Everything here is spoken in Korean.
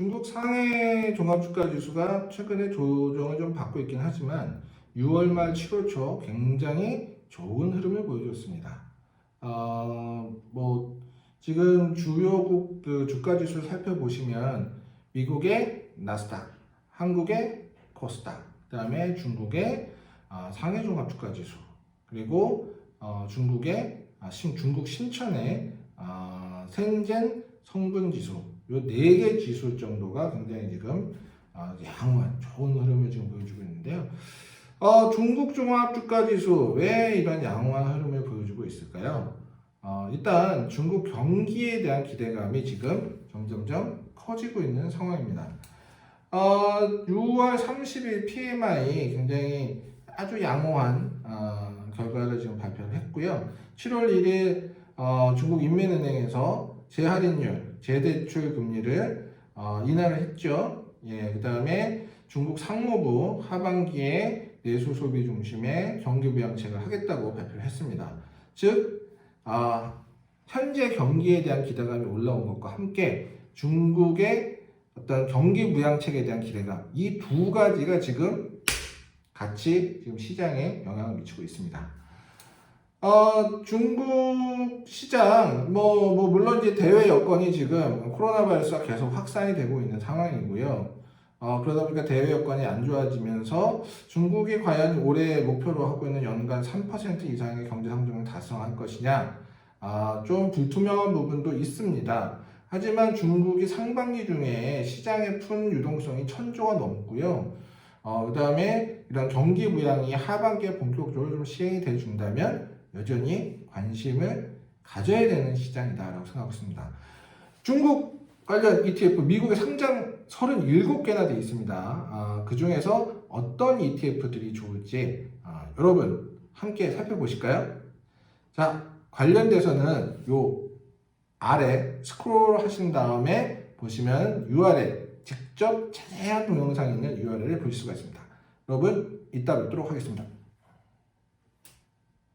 중국 상해 종합주가 지수가 최근에 조정을 좀 받고 있긴 하지만 6월 말 7월 초 굉장히 좋은 흐름을 보여줬습니다. 어, 뭐 지금 주요국 그 주가 지수를 살펴보시면 미국의 나스닥, 한국의 코스닥, 그다음에 중국의 아, 상해 종합주가 지수, 그리고 어, 중국의 아, 신, 중국 신천의 아, 센젠 성분 지수, 요네개 지수 정도가 굉장히 지금 아, 양호한 좋은 흐름을 지금 보여주고 있는데요. 어, 중국 종합 주가 지수 왜 이런 양호한 흐름을 보여주고 있을까요? 어, 일단 중국 경기에 대한 기대감이 지금 점점점 커지고 있는 상황입니다. 어, 6월 30일 PMI 굉장히 아주 양호한 어, 결과를 지금 발표를 했고요. 7월 1일 어, 중국 인민은행에서 재할인율, 재대출 금리를 어, 인하를 했죠. 예, 그 다음에 중국 상무부 하반기에 내수 소비 중심의 경기 부양책을 하겠다고 발표를 했습니다. 즉, 아, 현재 경기에 대한 기대감이 올라온 것과 함께 중국의 어떤 경기 부양책에 대한 기대감 이 두 가지가 지금 같이 지금 시장에 영향을 미치고 있습니다. 어, 중국 시장 뭐, 뭐 물론 이제 대외 여건이 지금 코로나 바이러스가 계속 확산이 되고 있는 상황이고요. 어, 그러다 보니까 대외 여건이 안 좋아지면서 중국이 과연 올해 목표로 하고 있는 연간 3% 이상의 경제 성장을 달성할 것이냐, 아, 좀 불투명한 부분도 있습니다. 하지만 중국이 상반기 중에 시장에 푼 유동성이 천조가 넘고요. 어, 그 다음에 이런 경기 부양이 하반기에 본격적으로 좀 시행이 돼 준다면 여전히 관심을 가져야 되는 시장이다라고 생각하고 있습니다. 중국 관련 ETF 미국에 상장 37개나 돼 있습니다. 아, 그 중에서 어떤 ETF들이 좋을지 아, 여러분 함께 살펴보실까요? 자, 관련돼서는 요 아래 스크롤 하신 다음에 보시면 URL 직접 자세한 동영상이 있는 URL을 보실 수가 있습니다. 여러분 이따 뵙도록 하겠습니다.